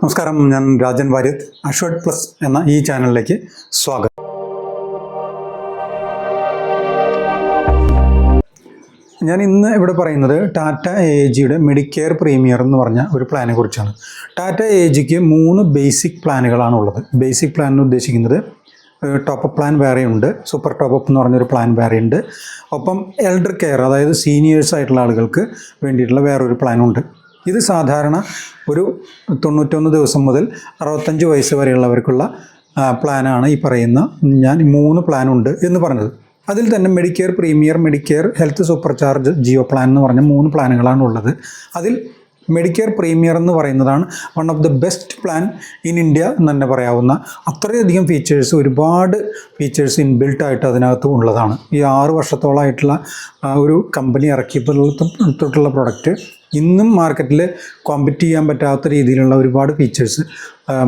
നമസ്കാരം ഞാൻ രാജൻ വാര്യത്ത് അഷ്വഡ് പ്ലസ് എന്ന ഈ ചാനലിലേക്ക് സ്വാഗതം. ഞാൻ ഇന്ന് ഇവിടെ പറയുന്നത് ടാറ്റ എ ജിയുടെ മെഡിക്കെയർ പ്രീമിയർ എന്ന് പറഞ്ഞ ഒരു പ്ലാനെ കുറിച്ചാണ്. ടാറ്റ എ ജിക്ക് മൂന്ന് ബേസിക് പ്ലാനുകളാണ് ഉള്ളത്. ബേസിക് പ്ലാൻ എന്ന് ഉദ്ദേശിക്കുന്നത് ടോപ്പ് പ്ലാൻ വേറെ ഉണ്ട് സൂപ്പർ ടോപ്പ് എന്ന് പറഞ്ഞൊരു പ്ലാൻ വേറെ ഉണ്ട്. ഒപ്പം എൽഡർ കെയർ അതായത് സീനിയേഴ്സ് ആയിട്ടുള്ള ആളുകൾക്ക് വേണ്ടിയിട്ടുള്ള വേറൊരു പ്ലാനുണ്ട് ഇത് സാധാരണ ഒരു തൊണ്ണൂറ്റൊന്ന് ദിവസം മുതൽ അറുപത്തഞ്ച് വയസ്സ് വരെയുള്ളവർക്കുള്ള പ്ലാനാണ് ഈ പറയുന്ന. ഞാൻ മൂന്ന് പ്ലാനുണ്ട് എന്ന് പറഞ്ഞത്. അതിൽ തന്നെ medicare premier medicare health super charge Jio plan എന്ന് പറഞ്ഞ മൂന്ന് പ്ലാനുകളാണ് ഉള്ളത്. അതിൽ മെഡിക്കെയർ പ്രീമിയർ എന്ന് പറയുന്നതാണ് one of the best plan in India എന്ന് തന്നെ പറയാവുന്ന. അത്രയധികം ഫീച്ചേഴ്സ് ഒരുപാട് ഫീച്ചേഴ്സ് ഇൻബിൽട്ട് ആയിട്ട് അതിനകത്ത് ഉള്ളതാണ്. ഈ ആറ് വർഷത്തോളമായിട്ടുള്ള ഒരു കമ്പനി ഇറക്കിയപ്പോൾ തൊട്ടുള്ള പ്രൊഡക്റ്റ് ഇന്നും മാർക്കറ്റിൽ കോമ്പറ്റ് ചെയ്യാൻ പറ്റാത്ത രീതിയിലുള്ള ഒരുപാട് ഫീച്ചേഴ്സ്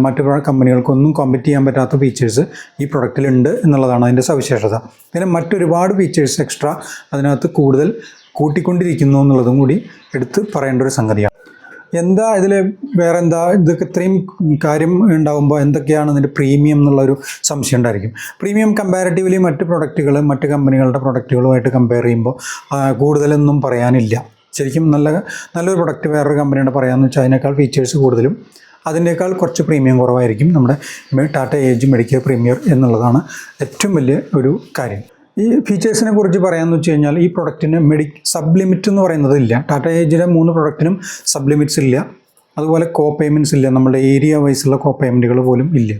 മറ്റു കമ്പനികൾക്കൊന്നും കോമ്പറ്റ് ചെയ്യാൻ പറ്റാത്ത ഫീച്ചേഴ്സ് ഈ പ്രൊഡക്റ്റിലുണ്ട് എന്നുള്ളതാണ് അതിന്റെ സവിശേഷത. പിന്നെ മറ്റൊരുപാട് ഫീച്ചേഴ്സ് എക്സ്ട്രാ അതിനകത്ത് കൂടുതൽ കൂട്ടിക്കൊണ്ടിരിക്കുന്നു എന്നുള്ളതും കൂടി എടുത്ത് പറയേണ്ട ഒരു സംഗതിയാണ്. എന്താ ഇതിൽ വേറെ എന്താ ഇതൊക്കെ ഇത്രയും കാര്യം ഉണ്ടാകുമ്പോൾ എന്തൊക്കെയാണ് ഇതിന്റെ പ്രീമിയം എന്നുള്ളൊരു സംശയം ഉണ്ടായിരിക്കും. പ്രീമിയം കമ്പാരിറ്റീവ്ലി മറ്റ് പ്രൊഡക്റ്റുകൾ മറ്റ് കമ്പനികളുടെ പ്രൊഡക്റ്റുകളുമായിട്ട് കമ്പയർ ചെയ്യുമ്പോൾ കൂടുതലൊന്നും പറയാനില്ല. ശരിക്കും നല്ല നല്ലൊരു പ്രൊഡക്റ്റ് വേറൊരു കമ്പനിയുടെ പറയാമെന്ന് വെച്ചാൽ അതിനേക്കാൾ ഫീച്ചേഴ്സ് കൂടുതലും അതിനേക്കാൾ കുറച്ച് പ്രീമിയം കുറവായിരിക്കും നമ്മുടെ ടാറ്റ ഏജ് മെഡിക്കൽ പ്രീമിയർ എന്നുള്ളതാണ് ഏറ്റവും വലിയ ഒരു കാര്യം. ഈ ഫീച്ചേഴ്സിനെ കുറിച്ച് പറയാമെന്ന് വെച്ച് കഴിഞ്ഞാൽ ഈ പ്രൊഡക്റ്റിന് മെഡി സബ് ലിമിറ്റ് എന്ന് പറയുന്നത് ഇല്ല. ടാറ്റ ഏജിലെ മൂന്ന് പ്രൊഡക്റ്റിനും സബ് ലിമിറ്റ്സ് ഇല്ല. അതുപോലെ കോ പേയ്മെന്റ്സ് ഇല്ല. നമ്മുടെ ഏരിയ വൈസുള്ള കോ പേയ്മെന്റുകൾ പോലും ഇല്ല.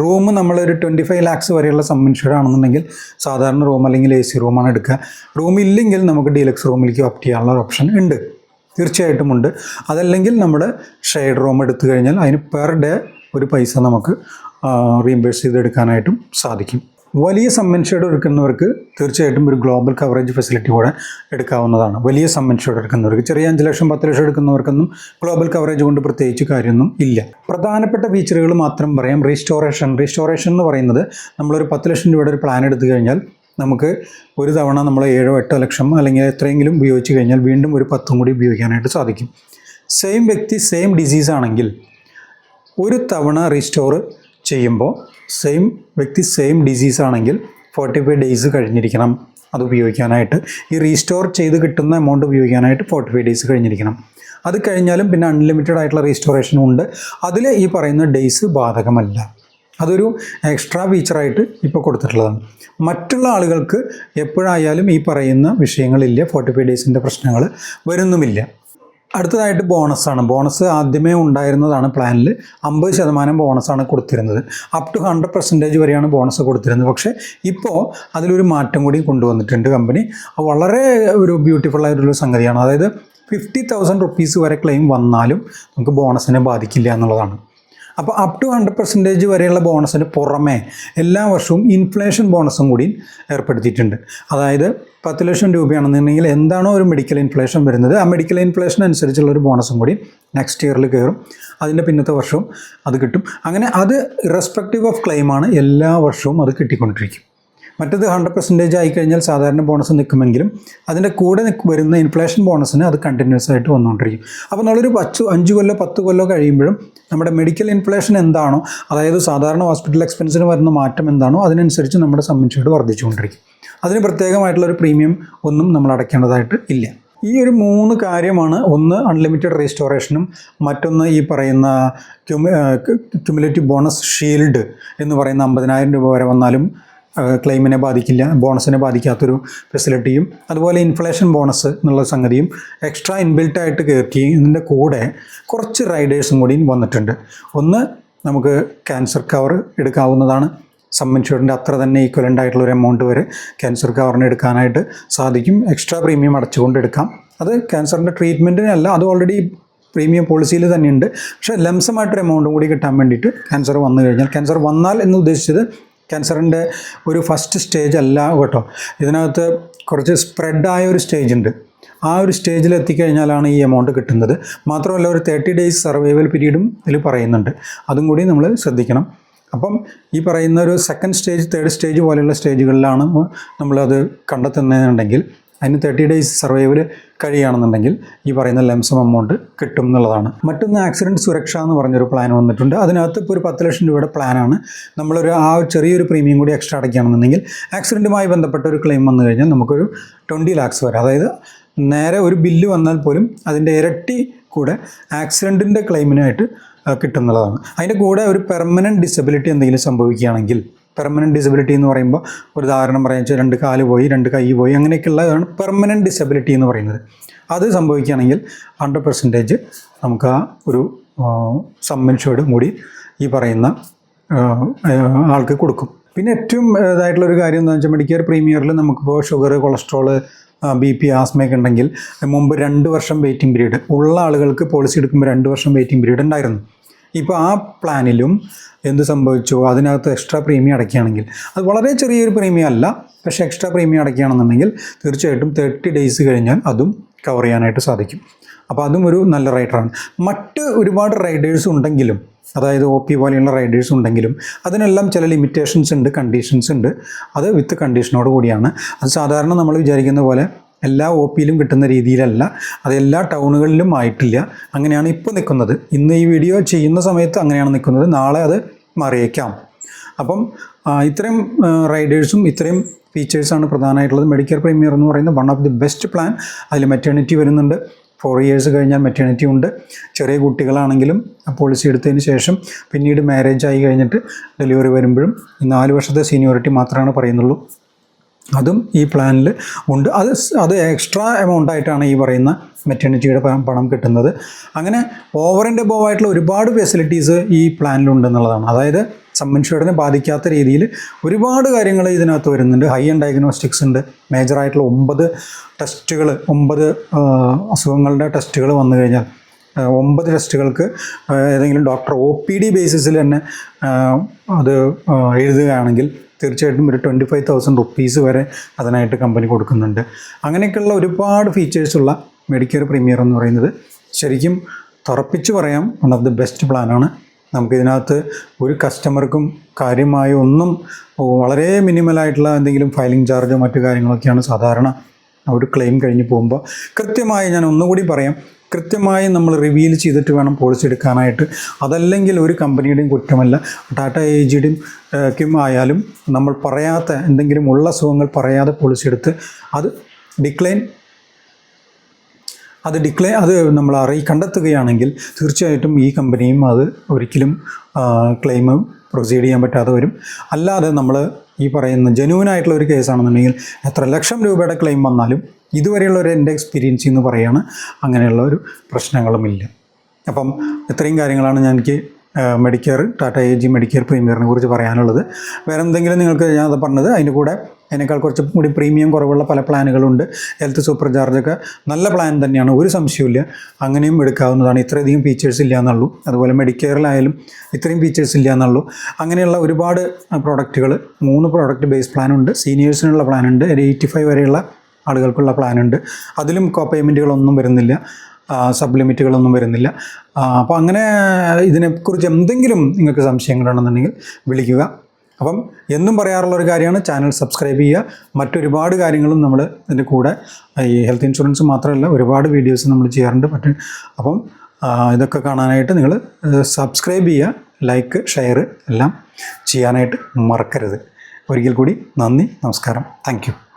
റൂം നമ്മളൊരു ട്വന്റി ഫൈവ് ലാക്സ് വരെയുള്ള സം ആണെന്നുണ്ടെങ്കിൽ സാധാരണ റൂം അല്ലെങ്കിൽ എ സി റൂമാണ് എടുക്കുക. റൂം ഇല്ലെങ്കിൽ നമുക്ക് ഡീലക്സ് റൂമിലേക്ക് ഓപ്റ്റ് ചെയ്യാനുള്ള ഓപ്ഷൻ ഉണ്ട്. തീർച്ചയായിട്ടും ഉണ്ട്. അതല്ലെങ്കിൽ നമ്മൾ ഷെയർഡ് റൂം എടുത്തു കഴിഞ്ഞാൽ അതിന് പെർ ഡേ ഒരു പൈസ നമുക്ക് റീംബേഴ്സ് ചെയ്തെടുക്കാനായിട്ടും സാധിക്കും. വലിയ സമ്മൻഷേഡ് എടുക്കുന്നവർക്ക് തീർച്ചയായിട്ടും ഒരു ഗ്ലോബൽ കവറേജ് ഫെസിലിറ്റി കൂടെ എടുക്കാവുന്നതാണ്. വലിയ സമ്മൻഷേഡ് എടുക്കുന്നവർക്ക് ചെറിയ അഞ്ച് ലക്ഷം പത്ത് ലക്ഷം എടുക്കുന്നവർക്കൊന്നും ഗ്ലോബൽ കവറേജ് കൊണ്ട് പ്രത്യേകിച്ച് കാര്യമൊന്നും ഇല്ല. പ്രധാനപ്പെട്ട ഫീച്ചറുകൾ മാത്രം പറയാം. റീസ്റ്റോറേഷൻ റീസ്റ്റോറേഷൻ എന്ന് പറയുന്നത് നമ്മളൊരു പത്ത് ലക്ഷം രൂപയുടെ ഒരു പ്ലാൻ എടുത്തു കഴിഞ്ഞാൽ നമുക്ക് ഒരു തവണ നമ്മൾ ഏഴോ എട്ടോ ലക്ഷം അല്ലെങ്കിൽ എത്രയെങ്കിലും ഉപയോഗിച്ച് കഴിഞ്ഞാൽ വീണ്ടും ഒരു പത്തും കൂടി ഉപയോഗിക്കാനായിട്ട് സാധിക്കും. സെയിം വ്യക്തി സെയിം ഡിസീസ് ആണെങ്കിൽ ഒരു തവണ റീസ്റ്റോർ ചെയ്യുമ്പോൾ സെയിം വ്യക്തി സെയിം ഡിസീസ് ആണെങ്കിൽ ഫോർട്ടി ഫൈവ് ഡേയ്സ് കഴിഞ്ഞിരിക്കണം. അത് ഉപയോഗിക്കാനായിട്ട്. ഈ റീസ്റ്റോർ ചെയ്ത് കിട്ടുന്ന എമൗണ്ട് ഉപയോഗിക്കാനായിട്ട് ഫോർട്ടി ഫൈവ് ഡേയ്സ് കഴിഞ്ഞിരിക്കണം. അത് കഴിഞ്ഞാലും പിന്നെ അൺലിമിറ്റഡ് ആയിട്ടുള്ള റീസ്റ്റോറേഷൻ ഉണ്ട്. അതിൽ ഈ പറയുന്ന ഡേയ്സ് ബാധകമല്ല. അതൊരു എക്സ്ട്രാ ഫീച്ചറായിട്ട് ഇപ്പോൾ കൊടുത്തിട്ടുള്ളതാണ്. മറ്റുള്ള ആളുകൾക്ക് എപ്പോഴായാലും ഈ പറയുന്ന വിഷയങ്ങളില്ല. ഫോർട്ടി ഫൈവ് ഡേയ്സിന്റെ പ്രശ്നങ്ങൾ വരുന്നുമില്ല. അടുത്തതായിട്ട് ബോണസാണ്. ബോണസ് ആദ്യമേ ഉണ്ടായിരുന്നതാണ് പ്ലാനിൽ. അമ്പത് ശതമാനം ബോണസാണ് കൊടുത്തിരുന്നത്. അപ് ടു ഹൺഡ്രഡ് പെർസെന്റേജ് വരെയാണ് ബോണസ് കൊടുത്തിരുന്നത്. പക്ഷേ ഇപ്പോൾ അതിലൊരു മാറ്റം കൂടി കൊണ്ടുവന്നിട്ടുണ്ട് കമ്പനി. വളരെ ഒരു ബ്യൂട്ടിഫുൾ ആയിട്ടുള്ള സംഗതിയാണ്. അതായത് ഫിഫ്റ്റി തൗസൻഡ് റുപ്പീസ് വരെ ക്ലെയിം വന്നാലും നമുക്ക് ബോണസിനെ ബാധിക്കില്ല എന്നുള്ളതാണ്. അപ്പോൾ അപ് ടു ഹൺഡ്രഡ് പെർസെന്റേജ് വരെയുള്ള ബോണസിന് പുറമേ എല്ലാ വർഷവും ഇൻഫ്ലേഷൻ ബോണസും കൂടി ഏർപ്പെടുത്തിയിട്ടുണ്ട്. അതായത് പത്ത് ലക്ഷം രൂപയാണെന്നുണ്ടെങ്കിൽ എന്താണോ ഒരു മെഡിക്കൽ ഇൻഫ്ലേഷൻ വരുന്നത് ആ മെഡിക്കൽ ഇൻഫ്ലേഷൻ അനുസരിച്ചുള്ള ഒരു ബോണസും കൂടി നെക്സ്റ്റ് ഇയറിൽ കയറും. അതിന്റെ പിന്നത്തെ വർഷവും അത് കിട്ടും. അങ്ങനെ അത് ഇറസ്പെക്റ്റീവ് ഓഫ് ക്ലെയിമാണ് എല്ലാ വർഷവും അത് കിട്ടിക്കൊണ്ടിരിക്കും. മറ്റത് ഹൺഡ്രഡ് പെർസെന്റേജ് ആയിക്കഴിഞ്ഞാൽ സാധാരണ ബോണസ് നിൽക്കുമെങ്കിലും അതിന്റെ കൂടെ വരുന്ന ഇൻഫ്ലേഷൻ ബോണസിന് അത് കണ്ടിന്യൂസ് ആയിട്ട് വന്നുകൊണ്ടിരിക്കും. അപ്പോൾ നമ്മളൊരു പച്ച അഞ്ച് കൊല്ലോ പത്ത് കൊല്ലോ കഴിയുമ്പോഴും നമ്മുടെ മെഡിക്കൽ ഇൻഫ്ലേഷൻ എന്താണോ അതായത് സാധാരണ ഹോസ്പിറ്റൽ എക്സ്പെൻസിന് വരുന്ന മാറ്റം എന്താണോ അതിനനുസരിച്ച് നമ്മുടെ സംബന്ധിച്ചിട്ട് വർദ്ധിച്ചുകൊണ്ടിരിക്കും. അതിന് പ്രത്യേകമായിട്ടുള്ളൊരു പ്രീമിയം ഒന്നും നമ്മൾ അടയ്ക്കേണ്ടതായിട്ട് ഇല്ല. ഈ ഒരു മൂന്ന് കാര്യമാണ് ഒന്ന് അൺലിമിറ്റഡ് റീസ്റ്റോറേഷനും മറ്റൊന്ന് ഈ പറയുന്ന ക്യുമുലേറ്റീവ് ബോണസ് ഷീൽഡ് എന്ന് പറയുന്ന അമ്പതിനായിരം രൂപ വരെ വന്നാലും ക്ലെയിമിനെ ബാധിക്കില്ല ബോണസിനെ ബാധിക്കാത്തൊരു ഫെസിലിറ്റിയും അതുപോലെ ഇൻഫ്ലേഷൻ ബോണസ് എന്നുള്ള സംഗതിയും എക്സ്ട്രാ ഇൻബിൽട്ടായിട്ട് കയറ്റുകയും ഇതിന്റെ കൂടെ കുറച്ച് റൈഡേഴ്സും കൂടി വന്നിട്ടുണ്ട്. ഒന്ന് നമുക്ക് ക്യാൻസർ കവർ എടുക്കാവുന്നതാണ്. സം ഇൻഷുറിന്റെ അത്ര തന്നെ ഈക്വലന്റ് ആയിട്ടുള്ള ഒരു എമൗണ്ട് വരെ ക്യാൻസർ കവറിന് എടുക്കാനായിട്ട് സാധിക്കും. എക്സ്ട്രാ പ്രീമിയം അടച്ചുകൊണ്ട് എടുക്കാം. അത് ക്യാൻസറിന്റെ ട്രീറ്റ്മെന്റിനല്ല അത് ഓൾറെഡി പ്രീമിയം പോളിസിയിൽ തന്നെയുണ്ട്. പക്ഷേ ലംസമായിട്ടൊരു എമൗണ്ടും കൂടി കിട്ടാൻ വേണ്ടിയിട്ട് ക്യാൻസർ വന്നു കഴിഞ്ഞാൽ ക്യാൻസർ വന്നാൽ എന്ന് ഉദ്ദേശിച്ചത് ക്യാൻസറിന്റെ ഒരു ഫസ്റ്റ് സ്റ്റേജ് അല്ല കേട്ടോ. ഇതിനകത്ത് കുറച്ച് സ്പ്രെഡായ ഒരു സ്റ്റേജ് ഉണ്ട്. ആ ഒരു സ്റ്റേജിൽ എത്തിക്കഴിഞ്ഞാലാണ് ഈ എമൗണ്ട് കിട്ടുന്നത്. മാത്രമല്ല ഒരു തേർട്ടി ഡേയ്സ് സർവൈവൽ പീരീഡും ഇതിൽ പറയുന്നുണ്ട്. അതും കൂടി നമ്മൾ ശ്രദ്ധിക്കണം. അപ്പം ഈ പറയുന്ന ഒരു സെക്കൻഡ് സ്റ്റേജ് തേർഡ് സ്റ്റേജ് പോലെയുള്ള സ്റ്റേജുകളിലാണ് നമ്മളത് കണ്ടെത്തുന്നതെന്നുണ്ടെങ്കിൽ അതിന് തേർട്ടി ഡേയ്സ് സർവൈവൽ കഴിയുകയാണെന്നുണ്ടെങ്കിൽ ഈ പറയുന്ന ലംസം എമൗണ്ട് കിട്ടും എന്നുള്ളതാണ്. മറ്റൊന്ന് ആക്സിഡന്റ് സുരക്ഷ എന്ന് പറഞ്ഞൊരു പ്ലാൻ വന്നിട്ടുണ്ട്. അതിനകത്ത് ഇപ്പോൾ ഒരു പത്ത് ലക്ഷം രൂപയുടെ പ്ലാനാണ് നമ്മളൊരു ആ ചെറിയൊരു പ്രീമിയം കൂടി എക്സ്ട്രാ അടയ്ക്കുകയാണെന്നുണ്ടെങ്കിൽ ആക്സിഡന്റുമായി ബന്ധപ്പെട്ട ഒരു ക്ലെയിം വന്നു കഴിഞ്ഞാൽ നമുക്കൊരു ട്വന്റി ലാക്സ് വരെ. അതായത് നേരെ ഒരു ബില്ല് വന്നാൽ പോലും അതിന്റെ ഇരട്ടി കൂടെ ആക്സിഡന്റിന്റെ ക്ലെയിമിനായിട്ട് കിട്ടുന്നതാണ് അതിന്റെ കൂടെ ഒരു പെർമനന്റ് ഡിസബിലിറ്റി എന്തെങ്കിലും സംഭവിക്കുകയാണെങ്കിൽ പെർമനന്റ് ഡിസബിലിറ്റി എന്ന് പറയുമ്പോൾ ഒരു ഉദാഹരണം പറയാൻ വെച്ചാൽ രണ്ട് കാൽ പോയി രണ്ട് കൈ പോയി അങ്ങനെയൊക്കെയുള്ളതാണ് പെർമനന്റ് ഡിസബിലിറ്റി എന്ന് പറയുന്നത്. അത് സംഭവിക്കുകയാണെങ്കിൽ ഹൺഡ്രഡ് പെർസെന്റേജ് നമുക്ക് ആ ഒരു സമ്മൻഷോട് കൂടി ഈ പറയുന്ന ആൾക്ക് കൊടുക്കും. പിന്നെ ഏറ്റവും ഇതായിട്ടുള്ള ഒരു കാര്യം എന്താണെന്ന് വെച്ചാൽ മെഡിക്കെയർ പ്രീമിയറിൽ നമുക്കിപ്പോൾ ഷുഗർ കൊളസ്ട്രോൾ ബി പി ആസ്മയൊക്കെ ഉണ്ടെങ്കിൽ മുമ്പ് രണ്ട് വർഷം വെയിറ്റിംഗ് പീരീഡ് ഉള്ള ആളുകൾക്ക് പോളിസി എടുക്കുമ്പോൾ രണ്ട് വർഷം വെയിറ്റിംഗ് പീരീഡ് ഉണ്ടായിരുന്നു. ഇപ്പോൾ ആ പ്ലാനിലും എന്ത് സംഭവിച്ചു? അതിനകത്ത് എക്സ്ട്രാ പ്രീമിയം അടയ്ക്കുകയാണെങ്കിൽ. അത് വളരെ ചെറിയൊരു പ്രീമിയം അല്ല. പക്ഷേ എക്സ്ട്രാ പ്രീമിയം അടയ്ക്കുകയാണെന്നുണ്ടെങ്കിൽ തീർച്ചയായിട്ടും തേർട്ടി ഡേയ്സ് കഴിഞ്ഞാൽ അതും കവർ ചെയ്യാനായിട്ട് സാധിക്കും. അപ്പോൾ അതും ഒരു നല്ല റൈഡറാണ് മറ്റ് ഒരുപാട് റൈഡേഴ്സ് ഉണ്ടെങ്കിലും അതായത് ഒ പി പോലെയുള്ള റൈഡേഴ്സ് ഉണ്ടെങ്കിലും അതിനെല്ലാം ചില ലിമിറ്റേഷൻസ് ഉണ്ട് കണ്ടീഷൻസ് ഉണ്ട്. അത് വിത്ത് കണ്ടീഷനോട് കൂടിയാണ്. അത് സാധാരണ നമ്മൾ വിചാരിക്കുന്ന പോലെ എല്ലാ ഒ പിയിലും കിട്ടുന്ന രീതിയിലല്ല. അത് എല്ലാ ടൗണുകളിലും ആയിട്ടില്ല. അങ്ങനെയാണ് ഇപ്പോൾ നിൽക്കുന്നത് ഇന്ന് ഈ വീഡിയോ ചെയ്യുന്ന സമയത്ത് അങ്ങനെയാണ് നിൽക്കുന്നത് നാളെ അത് മാറിയേക്കാം. അപ്പം ഇത്രയും റൈഡേഴ്സും ഇത്രയും ഫീച്ചേഴ്സാണ് പ്രധാനമായിട്ടുള്ളത്. മെഡിക്കൽ പ്രീമിയർ എന്ന് പറയുന്ന one of the best plan അതിൽ മെറ്റേണിറ്റി വരുന്നുണ്ട്. ഫോർ ഇയേഴ്സ് കഴിഞ്ഞാൽ മെറ്റേണിറ്റി ഉണ്ട്. ചെറിയ കുട്ടികളാണെങ്കിലും പോളിസി എടുത്തതിന് ശേഷം പിന്നീട് മാരേജ് ആയി കഴിഞ്ഞിട്ട് ഡെലിവറി വരുമ്പോഴും നാല് വർഷത്തെ സീനിയോറിറ്റി മാത്രമാണ് പറയുന്നുള്ളൂ. അതും ഈ പ്ലാനിൽ ഉണ്ട്. അത് അത് എക്സ്ട്രാ എമൗണ്ട് ആയിട്ടാണ് ഈ പറയുന്ന മെറ്റേണിറ്റിയുടെ പണം കിട്ടുന്നത്. അങ്ങനെ ഓവർ ആൻഡ് എബോവ് ആയിട്ടുള്ള ഒരുപാട് ഫെസിലിറ്റീസ് ഈ പ്ലാനിലുണ്ടെന്നുള്ളതാണ് അതായത് സമ്മൻഷേഡിനെ ബാധിക്കാത്ത രീതിയിൽ ഒരുപാട് കാര്യങ്ങൾ ഇതിനകത്ത് വരുന്നുണ്ട്. ഹൈ ആൻഡ് ഡയഗ്നോസ്റ്റിക്സ് ഉണ്ട്. മേജറായിട്ടുള്ള ഒമ്പത് ടെസ്റ്റുകൾ ഒമ്പത് അസുഖങ്ങളുടെ ടെസ്റ്റുകൾ വന്നു കഴിഞ്ഞാൽ ഒമ്പത് ടെസ്റ്റുകൾക്ക് ഏതെങ്കിലും ഡോക്ടർ ഒ പി ഡി ബേസിസിൽ തന്നെ അത് എഴുതുകയാണെങ്കിൽ തീർച്ചയായിട്ടും ഒരു ട്വന്റി ഫൈവ് തൗസൻഡ് റുപ്പീസ് വരെ അതിനായിട്ട് കമ്പനി കൊടുക്കുന്നുണ്ട്. അങ്ങനെയൊക്കെയുള്ള ഒരുപാട് ഫീച്ചേഴ്സുള്ള മെഡിക്കൽ പ്രീമിയർ എന്ന് പറയുന്നത് ശരിക്കും തുറപ്പിച്ച് പറയാം വൺ ഓഫ് ദി ബെസ്റ്റ് പ്ലാനാണ് നമുക്കിതിനകത്ത് ഒരു കസ്റ്റമർക്കും കാര്യമായ ഒന്നും വളരെ മിനിമലായിട്ടുള്ള എന്തെങ്കിലും ഫയലിംഗ് ചാർജോ മറ്റു കാര്യങ്ങളൊക്കെയാണ് സാധാരണ ഒരു ക്ലെയിം കഴിഞ്ഞ് പോകുമ്പോൾ കൃത്യമായി ഞാൻ ഒന്നുകൂടി പറയാം. കൃത്യമായി നമ്മൾ റിവീൽ ചെയ്തിട്ട് വേണം പോളിസി എടുക്കാനായിട്ട്. അതല്ലെങ്കിൽ ഒരു കമ്പനിയുടെയും കുറ്റമല്ല. ടാറ്റ എ ജിയുടെയും ക്കും ആയാലും നമ്മൾ പറയാത്ത എന്തെങ്കിലും ഉള്ള സുഖങ്ങൾ പറയാതെ പോളിസി എടുത്ത് അത് ഡിക്ലൈൻ അത് ഡിക്ലെയർ അത് നമ്മൾ അറിയി കണ്ടെത്തുകയാണെങ്കിൽ തീർച്ചയായിട്ടും ഈ കമ്പനിയും അത് ഒരിക്കലും ക്ലെയിം പ്രൊസീഡ് ചെയ്യാൻ പറ്റാതെ വരും. അല്ലാതെ നമ്മൾ ഈ പറയുന്ന ജനുവൻ ആയിട്ടുള്ള ഒരു കേസാണെന്നുണ്ടെങ്കിൽ എത്ര ലക്ഷം രൂപയുടെ ക്ലെയിം വന്നാലും ഇതുവരെയുള്ള ഒരു എന്റെ എക്സ്പീരിയൻസ് എന്ന് പറയുകയാണ് അങ്ങനെയുള്ള ഒരു പ്രശ്നങ്ങളുമില്ല. അപ്പം ഇത്രയും കാര്യങ്ങളാണ് ഞാൻ എനിക്ക് medicare Tata A G medicare പ്രീമിയറിനെ കുറിച്ച് പറയാനുള്ളത്. വേറെ എന്തെങ്കിലും നിങ്ങൾക്ക് ഞാൻ പറഞ്ഞത്? അതിന്റെ കൂടെ അതിനേക്കാൾ കുറച്ച് കൂടി പ്രീമിയം കുറവുള്ള പല പ്ലാനുകളുണ്ട് ഹെൽത്ത് സൂപ്പർ ചാർജൊക്കെ നല്ല പ്ലാൻ തന്നെയാണ് ഒരു സംശയമില്ല അങ്ങനെയും എടുക്കാവുന്നതാണ്. ഇത്രയധികം ഫീച്ചേഴ്സ് ഇല്ല എന്നുള്ളൂ അതുപോലെ മെഡിക്കെയറിലായാലും ഇത്രയും ഫീച്ചേഴ്സ് ഇല്ല എന്നുള്ളൂ അങ്ങനെയുള്ള ഒരുപാട് പ്രോഡക്റ്റുകൾ മൂന്ന് പ്രോഡക്റ്റ് ബേസ് പ്ലാൻ ഉണ്ട്. സീനിയേഴ്സിനുള്ള പ്ലാൻ ഉണ്ട്. ഒരു എയ്റ്റി ഫൈവ് വരെയുള്ള ആളുകൾക്കുള്ള പ്ലാൻ ഉണ്ട്. അതിലും കോ പേയ്മെന്റുകളൊന്നും വരുന്നില്ല. സബ് ലിമിറ്റുകളൊന്നും വരുന്നില്ല. അപ്പോൾ അങ്ങനെ ഇതിനെക്കുറിച്ച് എന്തെങ്കിലും നിങ്ങൾക്ക് സംശയങ്ങളുണ്ടെന്നുണ്ടെങ്കിൽ വിളിക്കുക. അപ്പം എന്നും പറയാറുള്ള ഒരു കാര്യമാണ് ചാനൽ സബ്സ്ക്രൈബ് ചെയ്യുക. മറ്റൊരുപാട് കാര്യങ്ങളും നമ്മൾ ഇതിന്റെ കൂടെ ഈ ഹെൽത്ത് ഇൻഷുറൻസ് മാത്രമല്ല ഒരുപാട് വീഡിയോസ് നമ്മൾ ചെയ്യാറുണ്ട്. മറ്റ് അപ്പം ഇതൊക്കെ കാണാനായിട്ട് നിങ്ങൾ സബ്സ്ക്രൈബ് ചെയ്യുക ലൈക്ക് ഷെയർ എല്ലാം ചെയ്യാനായിട്ട് മറക്കരുത്. ഒരിക്കൽ കൂടി നന്ദി നമസ്കാരം. താങ്ക്